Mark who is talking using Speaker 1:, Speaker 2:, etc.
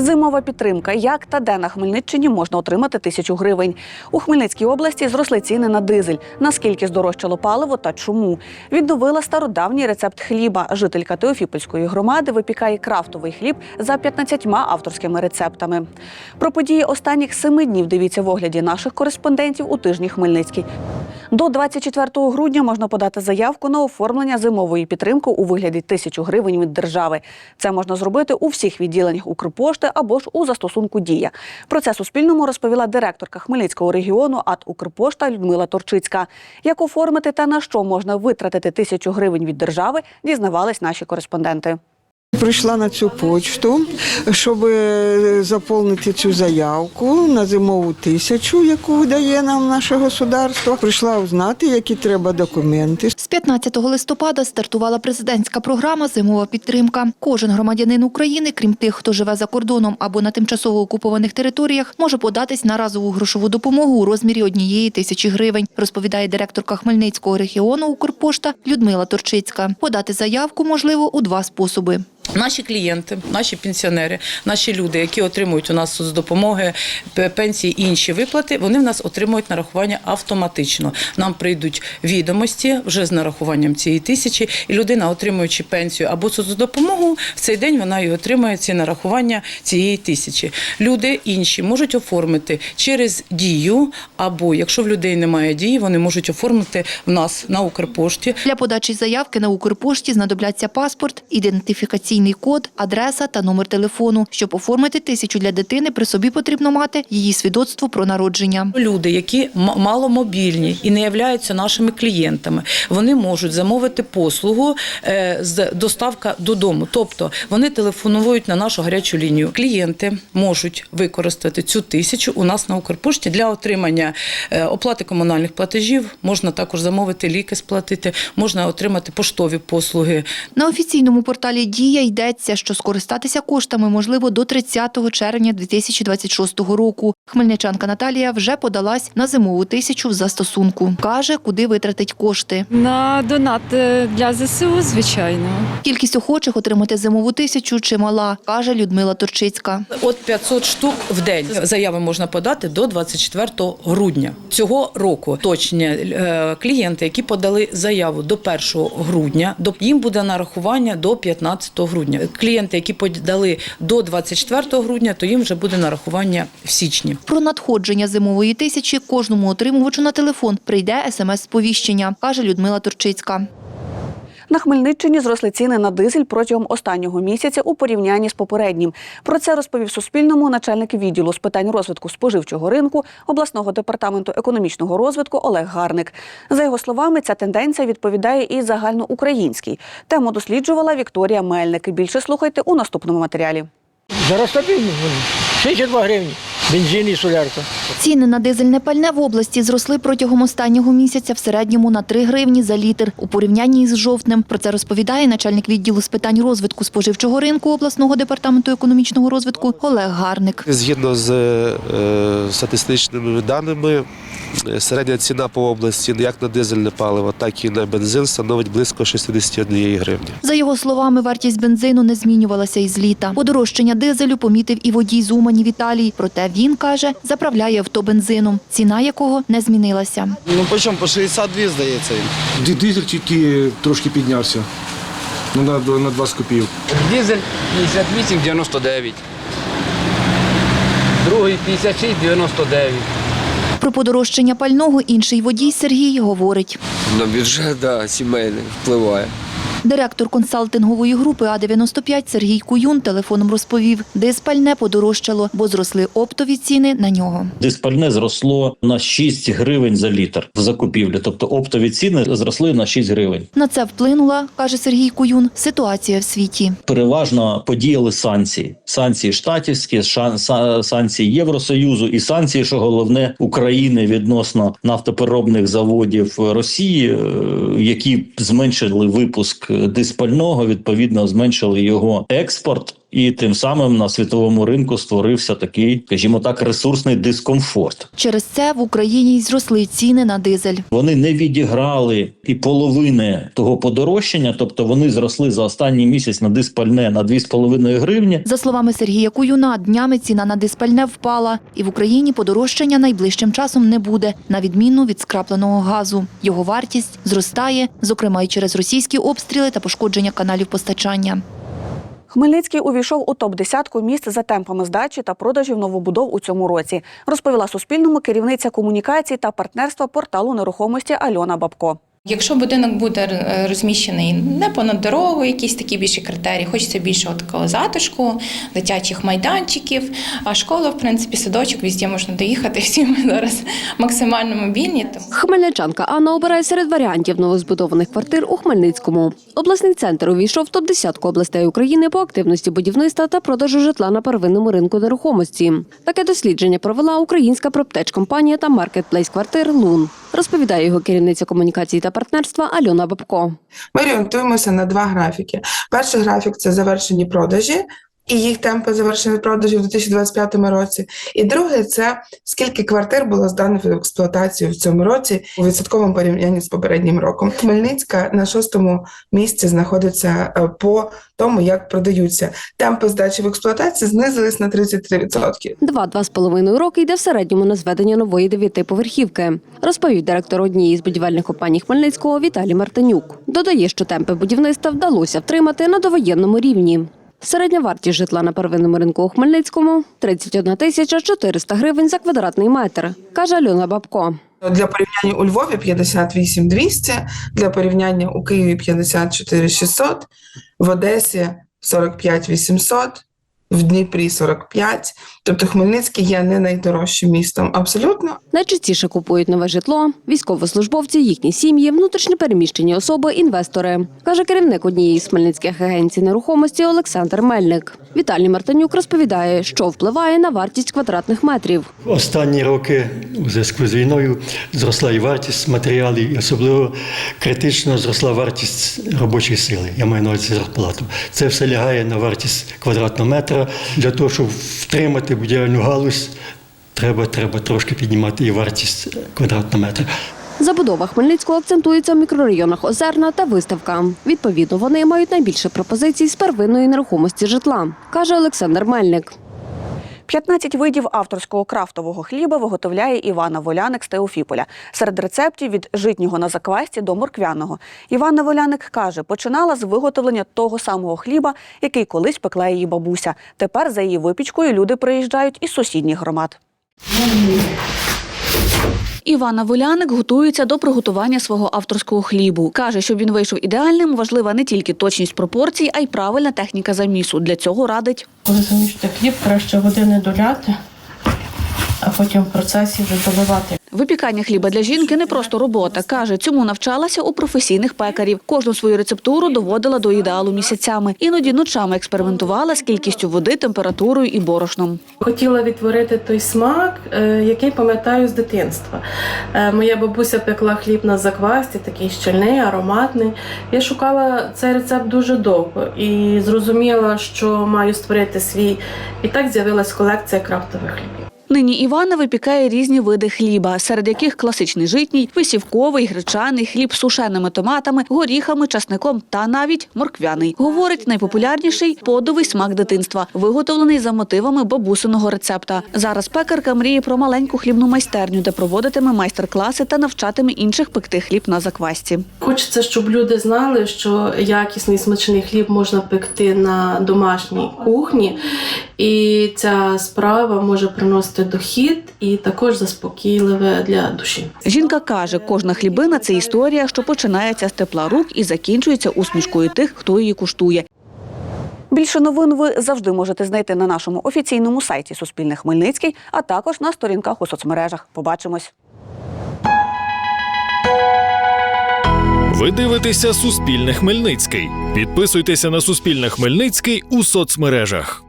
Speaker 1: Зимова підтримка. Як та де на Хмельниччині можна отримати тисячу гривень? У Хмельницькій області зросли ціни на дизель. Наскільки здорожчало паливо та чому? Відновила стародавній рецепт хліба. Жителька Теофіпольської громади випікає крафтовий хліб за 15 авторськими рецептами. Про події останніх семи днів дивіться в огляді наших кореспондентів у тижні Хмельницький. До 24 грудня можна подати заявку на оформлення зимової підтримки у вигляді тисячу гривень від держави. Це можна зробити у всіх відділеннях Укрпошти або ж у застосунку Дія. Про це Суспільному розповіла директорка Хмельницького регіону АТ Укрпошта Людмила Торчицька. Як оформити та на що можна витратити тисячу гривень від держави, дізнавались наші кореспонденти.
Speaker 2: Прийшла на цю почту, щоб е, заповнити цю заявку на зимову тисячу, яку дає нам наше государство. Прийшла узнати, які треба документи.
Speaker 3: З 15 листопада стартувала президентська програма Зимова підтримка. Кожен громадянин України, крім тих, хто живе за кордоном або на тимчасово окупованих територіях, може податись на разову грошову допомогу у розмірі однієї тисячі гривень, розповідає директорка Хмельницького регіону Укрпошта Людмила Торчицька. Подати заявку можливо у два способи.
Speaker 4: Наші клієнти, наші пенсіонери, наші люди, які отримують у нас соцдопомоги, п- пенсії і інші виплати, вони в нас отримують нарахування автоматично. Нам прийдуть відомості вже з нарахуванням цієї тисячі, і людина, отримуючи пенсію або соцдопомогу, в цей день вона і отримує ці нарахування цієї тисячі. Люди інші можуть оформити через дію, або якщо в людей немає дії, вони можуть оформити в нас на Укрпошті.
Speaker 3: Для подачі заявки на Укрпошті знадобляться паспорт, ідентифікаційний код, адреса та номер телефону. Щоб оформити тисячу для дитини, при собі потрібно мати її свідоцтво про народження.
Speaker 4: Люди, які маломобільні і не являються нашими клієнтами, вони можуть замовити послугу е, з доставка додому. Тобто вони телефонують на нашу гарячу лінію. Клієнти можуть використати цю тисячу у нас на Укрпошті для отримання е, оплати комунальних платежів. Можна також замовити ліки, сплатити, можна отримати поштові послуги.
Speaker 3: На офіційному порталі Дія йдеться, що скористатися коштами можливо до 30 червня 2026 року. Хмельничанка Наталія вже подалась на зимову тисячу в застосунку. Каже, куди витратить кошти.
Speaker 5: На донат е, для ЗСУ, звичайно.
Speaker 3: Кількість охочих отримати зимову тисячу чимала, каже Людмила Турчицька.
Speaker 4: От 500 штук в день заяви можна подати до 24 грудня цього року. Точні е, клієнти, які подали заяву до 1 грудня, до їм буде нарахування до 15 грудня. Клієнти, які подали до 24 грудня, то їм вже буде нарахування в січні.
Speaker 3: Про надходження зимової тисячі кожному отримувачу на телефон прийде смс-сповіщення, каже Людмила Турчицька.
Speaker 1: На Хмельниччині зросли ціни на дизель протягом останнього місяця у порівнянні з попереднім. Про це розповів Суспільному начальник відділу з питань розвитку споживчого ринку обласного департаменту економічного розвитку Олег Гарник. За його словами, ця тенденція відповідає і загальноукраїнській. Тему досліджувала Вікторія Мельник. Більше слухайте у наступному матеріалі.
Speaker 6: Зараз стабільно. 62 гривні. Бензин і солярка.
Speaker 3: Ціни на дизельне пальне в області зросли протягом останнього місяця в середньому на 3 гривні за літр у порівнянні з жовтнем. Про це розповідає начальник відділу з питань розвитку споживчого ринку обласного департаменту економічного розвитку Олег Гарник.
Speaker 7: Згідно з е, статистичними даними, середня ціна по області як на дизельне паливо, так і на бензин становить близько 61 гривні.
Speaker 3: За його словами, вартість бензину не змінювалася із літа. Подорожчання дизелю помітив і водій з Умані Віталій. Проте він каже, заправляє авто бензином, ціна якого не змінилася.
Speaker 8: Ну по чому? По 62, здається.
Speaker 9: Дизель тільки трошки піднявся. Ну, на, на 20 копійок.
Speaker 10: Дизель 58,99. Другий 56,99.
Speaker 3: Про подорожчання пального інший водій Сергій говорить.
Speaker 10: На бюджет, да, сімейний впливає.
Speaker 3: Директор консалтингової групи А-95 Сергій Куюн телефоном розповів, диспальне подорожчало, бо зросли оптові ціни на нього.
Speaker 11: Диспальне зросло на 6 гривень за літр в закупівлі. Тобто оптові ціни зросли на 6 гривень.
Speaker 3: На це вплинула, каже Сергій Куюн, ситуація в світі.
Speaker 11: Переважно подіяли санкції: санкції штатівські, санкції Євросоюзу і санкції, що головне України відносно нафтопереробних заводів Росії, е, які зменшили випуск диспального, відповідно зменшили його експорт. І тим самим на світовому ринку створився такий, скажімо так, ресурсний дискомфорт.
Speaker 3: Через це в Україні й зросли ціни на дизель.
Speaker 11: Вони не відіграли і половини того подорожчання, тобто вони зросли за останній місяць на диспальне на 2,5 гривні.
Speaker 3: За словами Сергія Куюна, днями ціна на диспальне впала, і в Україні подорожчання найближчим часом не буде, на відміну від скрапленого газу. Його вартість зростає, зокрема й через російські обстріли та пошкодження каналів постачання.
Speaker 1: Хмельницький увійшов у топ-10 місць за темпами здачі та продажів новобудов у цьому році, розповіла Суспільному керівниця комунікації та партнерства порталу нерухомості Альона Бабко.
Speaker 12: Якщо будинок буде е, розміщений не понад дорогою, якісь такі більші критерії, хочеться більшого такого затишку, дитячих майданчиків. А школа, в принципі, садочок, везде можна доїхати. Всі ми зараз максимально мобільні.
Speaker 13: Хмельничанка Анна обирає серед варіантів новозбудованих квартир у Хмельницькому. Обласний центр увійшов в топ-10 областей України по активності будівництва та продажу житла на первинному ринку нерухомості. Таке дослідження провела українська проптеч-компанія та маркетплейс квартир Лун. Розповідає його керівниця комунікації та партнерства Альона Бабко.
Speaker 14: Ми орієнтуємося на два графіки. Перший графік це завершені продажі. І їх темпи завершення продажів у 2025 році. І друге це скільки квартир було здано в експлуатацію в цьому році у відсотковому порівнянні з попереднім роком. Хмельницька на шостому місці знаходиться е, по тому, як продаються. Темпи здачі в експлуатацію знизились на 33%.
Speaker 13: Два-два з половиною роки йде в середньому на зведення нової дев'ятиповерхівки, розповів директор однієї з будівельних компаній Хмельницького Віталій Мартинюк. Додає, що темпи будівництва вдалося втримати на довоєнному рівні. Середня вартість житла на первинному ринку у Хмельницькому 31 тисяча 400 гривень за квадратний метр, каже Альона Бабко.
Speaker 14: Для порівняння у Львові 58 200, для порівняння у Києві 54 600, в Одесі 45 800, в Дніпрі 45. Тобто Хмельницький є не найдорожчим містом. Абсолютно.
Speaker 13: Найчастіше купують нове житло, військовослужбовці, їхні сім'ї, внутрішньопереміщені особи, інвестори, каже керівник однієї з хмельницьких агенцій нерухомості Олександр Мельник. Віталій Мартинюк розповідає, що впливає на вартість квадратних метрів.
Speaker 15: Останні роки у зв'язку з війною зросла і вартість матеріалів, і особливо критично зросла вартість робочої сили. Я маю на увазі зарплату. Це все лягає на вартість квадратного метра. Для того, щоб втримати будівельну галузь, треба, треба трошки піднімати і вартість квадратного метра.
Speaker 13: Забудова Хмельницького акцентується в мікрорайонах Озерна та Виставка. Відповідно, вони мають найбільше пропозицій з первинної нерухомості житла, каже Олександр Мельник.
Speaker 1: 15 видів авторського крафтового хліба виготовляє Івана Воляник з Теофіполя. Серед рецептів від житнього на заквасті до морквяного. Іванна Воляник каже, починала з виготовлення того самого хліба, який колись пекла її бабуся. Тепер за її випічкою люди приїжджають із сусідніх громад. Івана Воляник готується до приготування свого авторського хлібу. Каже, щоб він вийшов ідеальним, важлива не тільки точність пропорцій, а й правильна техніка замісу. Для цього радить
Speaker 16: Коли замішуєте хліб, краще години доляти, а потім в процесі вже доливати.
Speaker 1: Випікання хліба для жінки не просто робота. Каже, цьому навчалася у професійних пекарів. Кожну свою рецептуру доводила до ідеалу місяцями. Іноді ночами експериментувала з кількістю води, температурою і борошном.
Speaker 16: Хотіла відтворити той смак, е, який пам'ятаю з дитинства. Е, Моя бабуся пекла хліб на заквасті, такий щільний, ароматний. Я шукала цей рецепт дуже довго і зрозуміла, що маю створити свій. І так з'явилась колекція крафтових хлібів.
Speaker 1: Нині Івана випікає різні види хліба, серед яких класичний житній, висівковий, гречаний, хліб з сушеними томатами, горіхами, часником та навіть морквяний. Говорить, найпопулярніший подовий смак дитинства, виготовлений за мотивами бабусиного рецепта. Зараз пекарка мріє про маленьку хлібну майстерню, де проводитиме майстер-класи та навчатиме інших пекти хліб на заквасті.
Speaker 16: Хочеться, щоб люди знали, що якісний смачний хліб можна пекти на домашній кухні, і ця справа може приносити дохід і також заспокійливе для душі.
Speaker 1: Жінка каже, кожна хлібина це історія, що починається з тепла рук і закінчується усмішкою тих, хто її куштує. Більше новин ви завжди можете знайти на нашому офіційному сайті Суспільне Хмельницький, а також на сторінках у соцмережах. Побачимось.
Speaker 17: Ви дивитеся Суспільне Хмельницький. Підписуйтеся на Суспільне Хмельницький у соцмережах.